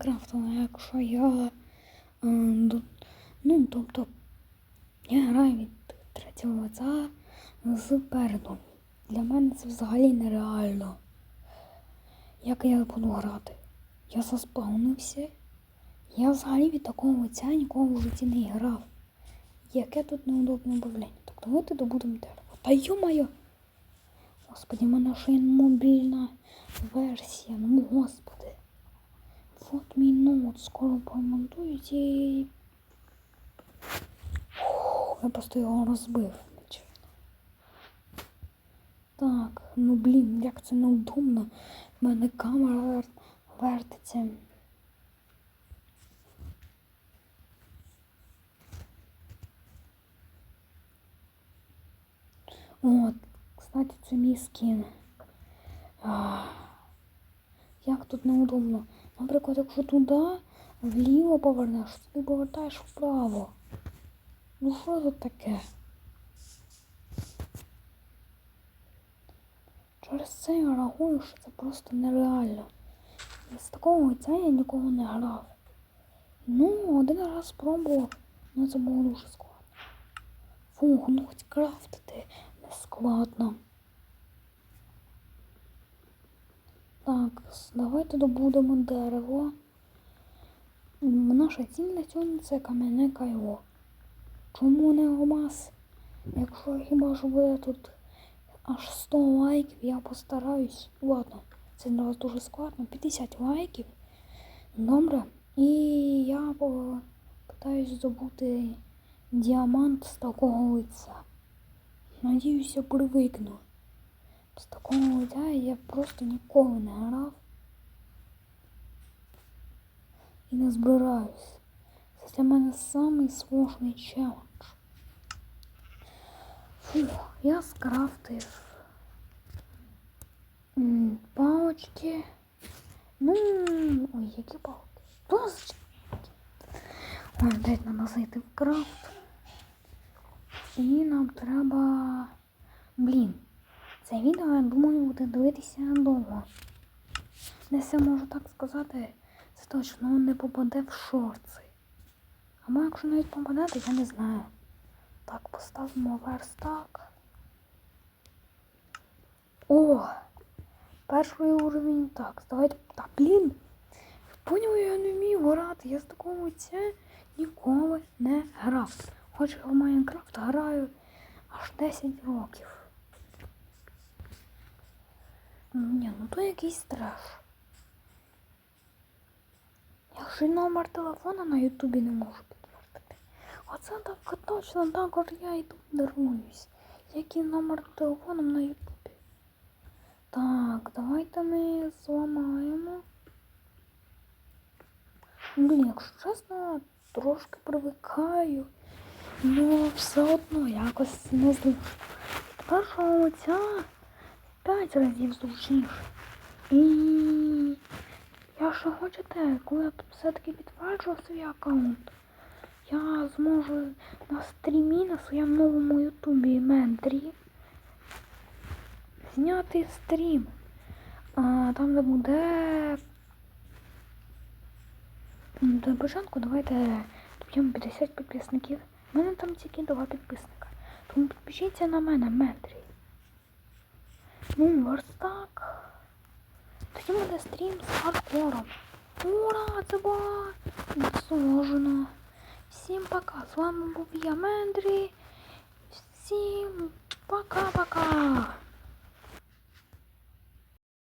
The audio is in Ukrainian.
Майнкрафту, а якщо я. е, Ну, тобто, я граю від третього лиця зпереду. Для мене це взагалі нереально. Як я буду грати? Я заспавнився. Я взагалі від такого лиця ніколи в житті не грав. Яке тут неудобне управління. Так давайте добудемо дерево. Та йо-моє! Господи, в мене ще є мобільна версія. Ну господи. Вот мій ноут скоро поремонтують і. Я просто його розбив. Так, ну блін, як це неудобно. В мене камера вертиться. От, кстати, це мій скін. Як тут неудобно. Наприклад, якщо туди вліво повернеш, ти повертаєш вправо. Ну що тут таке? Через це я рахую, що це просто нереально. З такого лиця я нікого не грав. Ну, один раз спробував, але це було дуже складно. Фух, ну хоч крафтити не складно. Так, давайте добудемо дерево. Наша ціль на сьогодні це кам'яне кайло. Чому не алмаз? Якщо хіба що буде тут аж 100 лайків, я постараюсь. Ладно, це для вас дуже складно. 50 лайків. Добре. І я попитаюсь здобути діамант з такого лиця. Надіюсь, я привикну. З такого лиця я просто ніколи не грав. І не збираюсь. Це для мене самий сложний челендж. Фух, я скрафтив м, палочки. Ну, ой, які палки. Досить. Ой, дайте нам зайти в крафт. І нам треба. Блін. Це відео, я думаю, буде дивитися довго. Десь я можу так сказати, це точно не попаде в шорти. Або якщо навіть попаде, то я не знаю. Так, поставимо верстак. О! Перший уровень. Так, давайте. Так, блін. Поняв, я не вмію грати. Я з такого лиця ніколи не грав. Хоч я в Майнкрафт граю аж 10 років. Ні, ну то якийсь треш. Я й номер телефона на Ютубі не можу підтвердити. Оце так точно також я тут даруюсь. Який номер телефону на Ютубі? Так, давайте ми зламаємо. Блін, якщо чесно, трошки привикаю, але все одно якось не. Від першого лиця п'ять разів зручніше. І якщо хочете, коли я все-таки підтверджу свій аккаунт, я зможу на стрімі на своєму новому ютубі ментрі зняти стрім. А, там де буде. До початку давайте доб'ємо 50 підписників. У мене там тільки два підписника. Тому підпишіться на мене, ментрі. Ну, верстак. Тоді буде стрім з хардкором. Ура, це було сложно. Всім пока. З вами був я, Мендрі. Всім пока-пока.